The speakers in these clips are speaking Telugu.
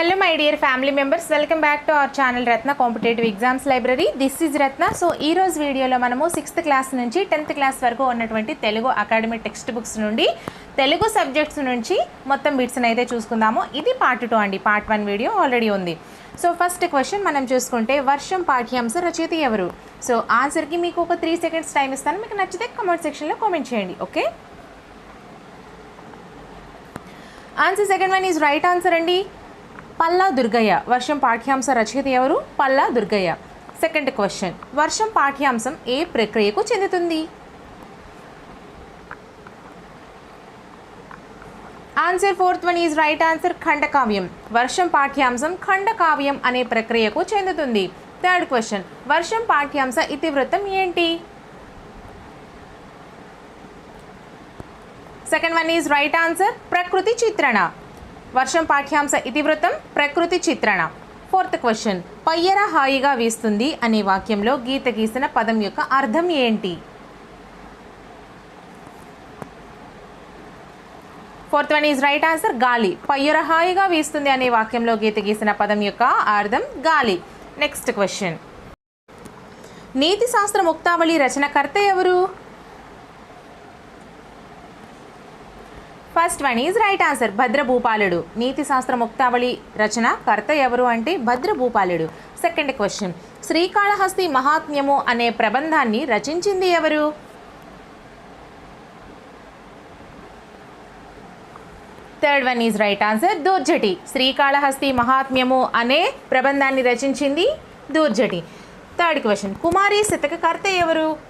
Hello my dear family members welcome back to our channel Ratna competitive exams library this is Ratna so ఈ రోజు వీడియోలో మనము సిక్స్త్ క్లాస్ నుంచి టెన్త్ క్లాస్ వరకు ఉన్నటువంటి తెలుగు అకాడమీ టెక్స్ట్ బుక్స్ నుండి తెలుగు సబ్జెక్ట్స్ నుంచి మొత్తం బిట్స్ని అయితే చూసుకుందాము. ఇది పార్ట్ టూ అండి. పార్ట్ వన్ వీడియో ఆల్రెడీ ఉంది. సో ఫస్ట్ క్వశ్చన్ మనం చూసుకుంటే వర్షం పాఠ్యాంశ రచయిత ఎవరు? సో ఆన్సర్కి మీకు ఒక త్రీ సెకండ్స్ టైం ఇస్తాను. మీకు నచ్చితే కమెంట్ సెక్షన్లో కామెంట్ చేయండి. Okay answer second one is right answer అండి. పల్లా దుర్గయ్య. వర్షం పాఠ్యాంశ రచయిత ఎవరు? పల్లా దుర్గయ్య. సెకండ్ క్వశ్చన్ వర్షం పాఠ్యాంశం ఏ ప్రక్రియకు చెందుతుంది? Answer fourth one is right answer ఖండకావ్యం. వర్షం పాఠ్యాంశం ఖండకావ్యం అనే ప్రక్రియకు చెందుతుంది. థర్డ్ క్వశ్చన్ వర్షం పాఠ్యాంశ ఇతివృత్తం ఏంటి? Second one is right answer ప్రకృతి చిత్రణ. వర్షం పాఠ్యాంశ ఇతివృత్తం ప్రకృతి చిత్రణ. Fourth question. పయ్యర హాయిగా వీస్తుంది అనే వాక్యంలో గీత గీసిన పదం యొక్క అర్థం ఏంటి? Fourth one is right answer గాలి. పయ్యర హాయిగా వీస్తుంది అనే వాక్యంలో గీత గీసిన పదం యొక్క అర్థం గాలి. Next question. నీతి శాస్త్ర ముక్తావళి రచనకర్త ఎవరు? First one is right answer భద్రభూపాలుడు. నీతి శాస్త్ర ముక్తావళి రచన కర్త ఎవరు అంటే భద్రభూపాలుడు. సెకండ్ క్వశ్చన్ శ్రీకాళహస్తి మహాత్మ్యము అనే ప్రబంధాన్ని రచించింది ఎవరు? Third one is right answer Dhurjati. Srikalahasti Mahatmyamu అనే ప్రబంధాన్ని రచించింది దూర్జటి. థర్డ్ క్వశ్చన్ కుమారి శతకకర్త ఎవరు?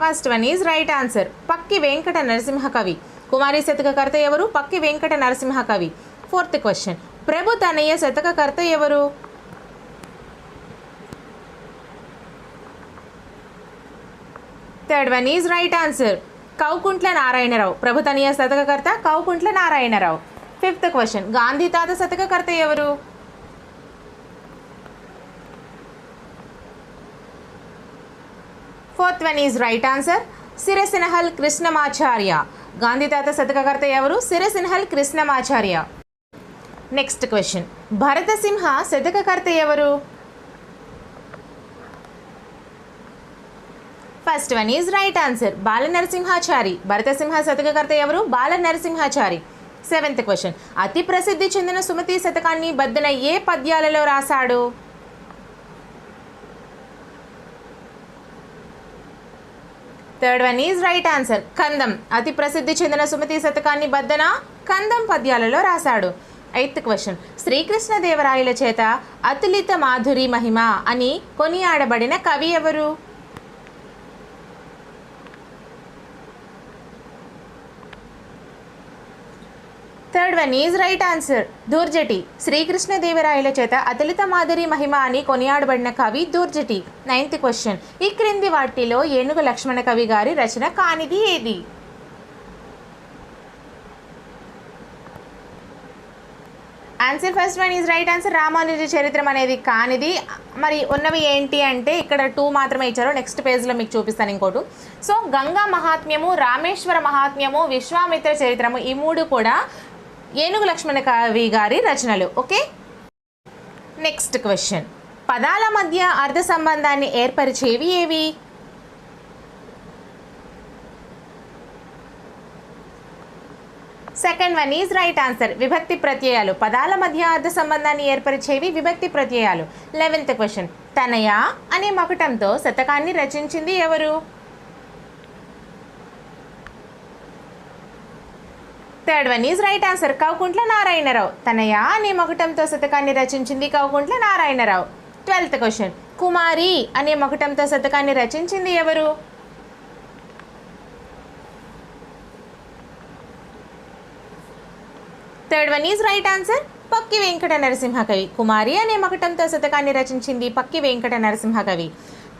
First one is right answer Pakki Venkata Narasimha కవి కుమారి శతకకర్త ఎవరు? పక్కి వెంకట నరసింహ కవి ఫోర్త్ క్వశ్చన్ ప్రభు తనయ్య శతకకర్త ఎవరు? Third one is right answer Kaukuntla Narayanarao. ప్రభు తనయ్య శతకకర్త కౌకుంట్ల నారాయణరావు. ఫిఫ్త్ క్వశ్చన్ గాంధీ తాత శతకకర్త ఎవరు? Fourth one is right answer. Sirasinahal Krishnamacharya. Gandhi తాత శతకకర్త ఎవరు? సిరసినహల్ కృష్ణమాచార్య. నెక్స్ట్ క్వశ్చన్ భరతసింహ శతకకర్త ఎవరు? First one is right answer Bala Narasimhachari Bharatasimha శతకకర్త ఎవరు? బాల నరసింహాచారి సెవెంత్ క్వశ్చన్ అతి ప్రసిద్ధి చెందిన సుమతి శతకాన్ని బద్దన ఏ పద్యాలలో రాశాడు? Third one is right answer కందం అతి ప్రసిద్ధి చెందిన సుమతి శతకాన్ని బద్దన కందం పద్యాలలో రాశాడు ఎయిత్ క్వశ్చన్ శ్రీకృష్ణదేవరాయల చేత అతులిత మాధురి మహిమ అని కొనియాడబడిన కవి ఎవరు third one is right answer Dhurjati శ్రీకృష్ణదేవరాయల చేత అతలిత మాధురి మహిమ అని కొనియాడబడిన కవి దూర్జటి నైన్త్ క్వశ్చన్ ఈ క్రింది వాటిలో ఏనుగు లక్ష్మణ కవి గారి రచన కానిది ఏది? Answer first one is right answer Ramanuja చరిత్రం అనేది కానిది. మరి ఉన్నవి ఏంటి అంటే ఇక్కడ టూ మాత్రమే ఇచ్చారు. నెక్స్ట్ పేజ్లో మీకు చూపిస్తాను ఇంకోటి. సో గంగా మహాత్మ్యము రామేశ్వర మహాత్మ్యము విశ్వామిత్ర చరిత్రము ఈ మూడు కూడా ఏనుగు లక్ష్మణ కవి గారి రచనలు ఓకే? నెక్స్ట్ క్వశ్చన్ పదాల మధ్య అర్థ సంబంధాన్ని ఏర్పరిచేవి ఏవి? Second one is right answer విభక్తి ప్రత్యయాలు. పదాల మధ్య అర్థ సంబంధాన్ని ఏర్పరిచేవి విభక్తి ప్రత్యయాలు. లెవెన్త్ క్వశ్చన్ తనయ అనే మకుటంతో శతకాన్ని రచించింది ఎవరు? Third one is right answer Kaukuntla Narayanarao. తనయ అనే మకుటంతో శతకాన్ని రచించింది కౌకుంట్ల నారాయణరావు. ట్వెల్త్ క్వశ్చన్ కుమారి అనే మకుటంతో శతకాన్ని రచించింది ఎవరు? Third one is right answer Pakki Venkata Narasimha కవి కుమారి అనే మకటంతో శతకాన్ని రచించింది పక్కి వెంకట నరసింహ కవి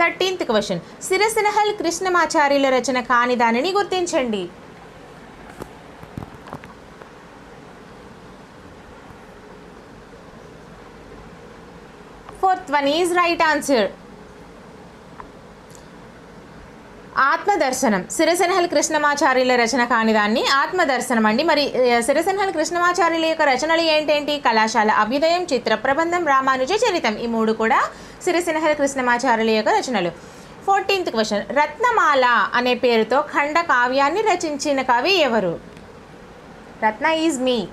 థర్టీన్త్ క్వశ్చన్ సిరసినహల్ కృష్ణమాచార్యుల రచన కాని దానిని గుర్తించండి. ఫోర్త్ ఈజ్ రైట్ ఆన్సర్ ఆత్మదర్శనం. సిరసెనహల్ కృష్ణమాచార్యుల రచన కాని దాన్ని ఆత్మదర్శనం అండి. మరి ఆ, సిరసెనహల్ కృష్ణమాచార్యుల యొక్క రచనలు ఏంటేంటి? కళాశాల అభ్యుదయం చిత్ర ప్రబంధం రామానుజ చరితం. ఈ మూడు కూడా సిరసెనహల్ కృష్ణమాచార్యుల యొక్క రచనలు. ఫోర్టీన్త్ క్వశ్చన్ రత్నమాల అనే పేరుతో ఖండ కావ్యాన్ని రచించిన కవి ఎవరు? Ratna is me.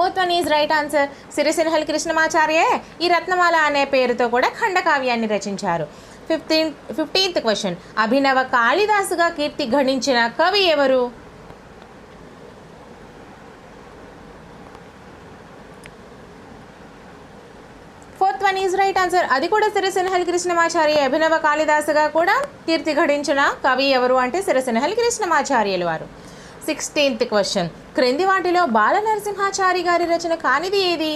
Fourth one is right answer Sirisinhal కృష్ణమాచార్యే ఈ రత్నమాల అనే పేరుతో కూడా ఖండకావ్యాన్ని రచించారు. ఫిఫ్టీన్ ఫిఫ్టీన్త్ క్వశ్చన్ అభినవ కాళిదాసుగా కీర్తి గణించిన కవి ఎవరు? Fourth one is right answer అది కూడా సిరసిన్హల్ కృష్ణమాచార్య అభినవ కాళిదాసుగా కూడా కీర్తి గడించిన కవి ఎవరు అంటే సిరసిన్హల్ కృష్ణమాచార్యులు వారు. సిక్స్టీన్త్ క్వశ్చన్ క్రింది వాటిలో బాల నరసింహాచారి గారి రచన కానిది ఏది?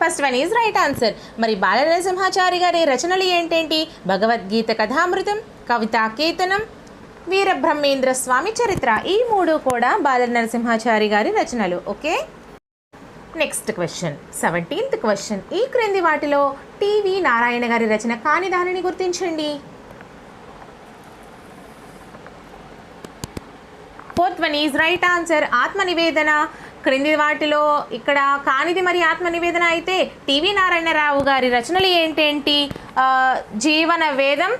First one is right answer మరి బాల నరసింహాచారి గారి రచనలు ఏంటేంటి? భగవద్గీత కథామృతం కవితా కీర్తనం వీరబ్రహ్మేంద్ర స్వామి చరిత్ర. ఈ మూడు కూడా బాల నరసింహాచారి గారి రచనలు okay? Next question seventeenth question ఈ క్రింది వాటిలో టివి నారాయణ గారి రచన కాని దానిని గుర్తించండి. Fourth one is right answer ఆత్మ నివేదన క్రింది వాటిలో ఇక్కడ కానిది మరి ఆత్మ నివేదన అయితే టీవీ నారాయణరావు గారి రచనలు ఏంటేంటి? జీవన వేదం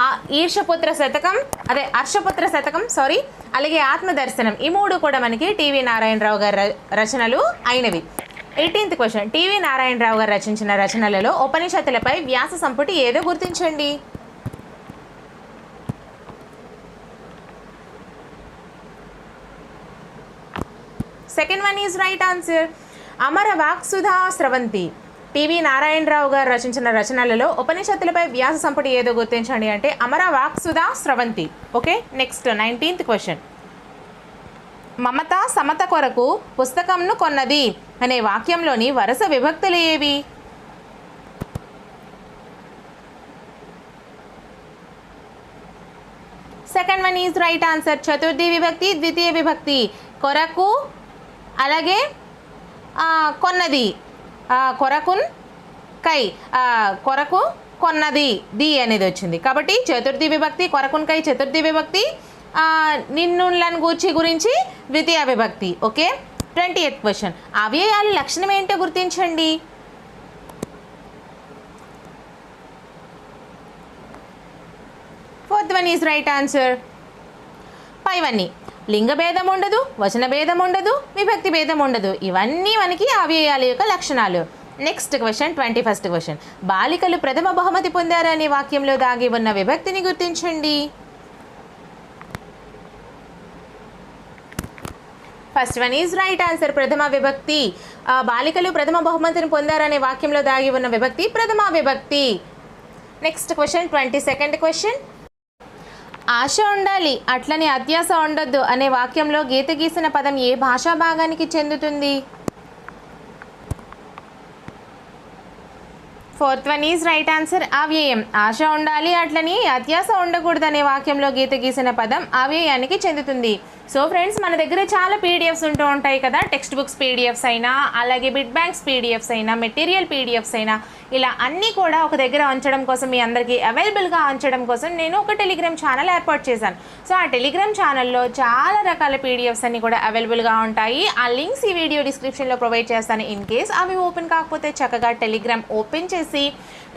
ఆ, ఈర్షపుత్ర శతకం అదే హర్షపుత్ర శతకం సారీ అలాగే ఆత్మదర్శనం. ఈ మూడు కూడా మనకి టీవీ నారాయణరావు గారి ర- రచనలు అయినవి. ఎయిటీన్త్ క్వశ్చన్ టీవీ నారాయణరావు గారు రచించిన రచనలలో ఉపనిషత్తులపై వ్యాస సంపుటి ఏదో గుర్తించండి. Second one is right answer Amara Vaksudha Sravanthi. TV Narayana Rao గారు రచించిన రచనలలో ఉపనిషత్తులపై వ్యాస సంపుటి ఏదో గుర్తించండి అంటే Amara Vaksudha Sravanthi. Okay next nineteenth question. Mamata Samata కొరకు పుస్తకంను కొన్నది అనే వాక్యంలోని వరుస విభక్తులు ఏవి? Second one is right answer. Chaturthi విభక్తి ద్వితీయ విభక్తి కొరకు అలాగే కొన్నది. కొరకున్ కై కొరకు కొన్నది ది అనేది వచ్చింది. కాబట్టి చతుర్థి విభక్తి కొరకున్ కై చతుర్థి విభక్తి నిన్నులను గూర్చి గురించి ద్వితీయ విభక్తి ఓకే? Twenty eighth question. అవ్యయాల లక్షణం ఏంటో గుర్తించండి. Fourth one is right answer. పైవన్నీ లింగ భేదం ఉండదు వచన భేదం ఉండదు విభక్తి భేదం ఉండదు. ఇవన్నీ మనకి అవ్యయాల యొక్క లక్షణాలు. Next question twenty first question బాలికలు ప్రథమ బహుమతి పొందారనే వాక్యంలో దాగి ఉన్న విభక్తిని గుర్తించండి. First one is right answer ప్రథమ విభక్తి. బాలికలు ప్రథమ బహుమతిని పొందారనే వాక్యంలో దాగి ఉన్న విభక్తి ప్రథమ విభక్తి. Next question twenty second question ఆశ ఉండాలి అట్లని అత్యాశ ఉండొద్దు అనే వాక్యంలో గీత గీసిన పదం ఏ భాషా భాగానికి చెందుతుంది? Fourth one is right answer అవ్యయం. ఆశ ఉండాలి అట్లని అత్యాస ఉండకూడదు అనే వాక్యంలో గీత గీసిన పదం అవ్యయానికి చెందుతుంది. సో ఫ్రెండ్స్ మన దగ్గర చాలా పీడిఎఫ్స్ ఉంటూ ఉంటాయి కదా. టెక్స్ట్ బుక్స్ పీడిఎఫ్స్ అయినా అలాగే బిడ్ బ్యాంక్స్ పీడిఎఫ్స్ అయినా మెటీరియల్ పీడిఎఫ్స్ అయినా ఇలా అన్నీ కూడా ఒక దగ్గర ఉంచడం కోసం మీ అందరికీ అవైలబుల్గా ఉంచడం కోసం నేను ఒక టెలిగ్రామ్ ఛానల్ ఏర్పాటు చేశాను. సో ఆ టెలిగ్రామ్ ఛానల్లో చాలా రకాల పీడిఎఫ్స్ అన్నీ కూడా అవైలబుల్గా ఉంటాయి. ఆ లింక్స్ ఈ వీడియో డిస్క్రిప్షన్లో ప్రొవైడ్ చేస్తాను. ఇన్ కేస్ అవి ఓపెన్ కాకపోతే చక్కగా టెలిగ్రామ్ ఓపెన్ చేసి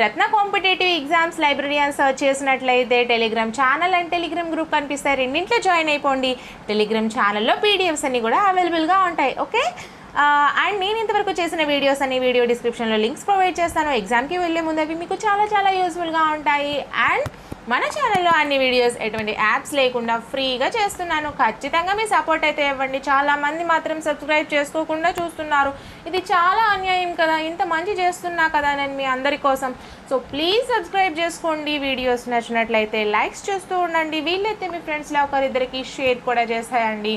రత్న కాంపిటేటివ్ ఎగ్జామ్స్ లైబ్రరీ అని సర్చ్ చేసినట్లయితే Telegram channel and Telegram group కనిపిస్తాయి. రెండింట్లో జాయిన్ అయిపోండి. టెలిగ్రామ్ ఛానల్లో పీడిఎఫ్స్ అన్నీ కూడా అవైలబుల్గా ఉంటాయి. ఓకే అండ్ నేను ఇంతవరకు చేసిన వీడియోస్ అన్ని వీడియో డిస్క్రిప్షన్లో లింక్స్ ప్రొవైడ్ చేస్తాను. ఎగ్జామ్కి వెళ్ళే ముందు అవి మీకు చాలా చాలా యూస్ఫుల్గా ఉంటాయి. అండ్ మన ఛానల్లో అన్ని వీడియోస్ ఎటువంటి యాప్స్ లేకుండా ఫ్రీగా చేస్తున్నాను. ఖచ్చితంగా మీ సపోర్ట్ అయితే ఇవ్వండి. చాలా మంది మాత్రం సబ్స్క్రైబ్ చేసుకోకుండా చూస్తున్నారు. ఇది చాలా అన్యాయం కదా. ఇంత మంచి చేస్తున్నా కదా నేను మీ అందరి కోసం. సో ప్లీజ్ సబ్స్క్రైబ్ చేసుకోండి. వీడియోస్ నచ్చినట్లయితే లైక్స్ చేస్తూ ఉండండి. వీళ్ళైతే మీ ఫ్రెండ్స్లో ఒకరిద్దరికి షేర్ కూడా చేసేయండి.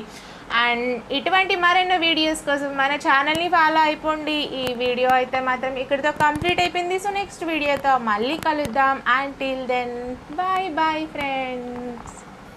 అండ్ ఇటువంటి మరెన్నో వీడియోస్ కోసం మన ఛానల్ని ఫాలో అయిపోండి. ఈ వీడియో అయితే మాత్రం ఇక్కడితో కంప్లీట్ అయిపోయింది. సో నెక్స్ట్ వీడియోతో మళ్ళీ కలుద్దాం. And till then bye bye friends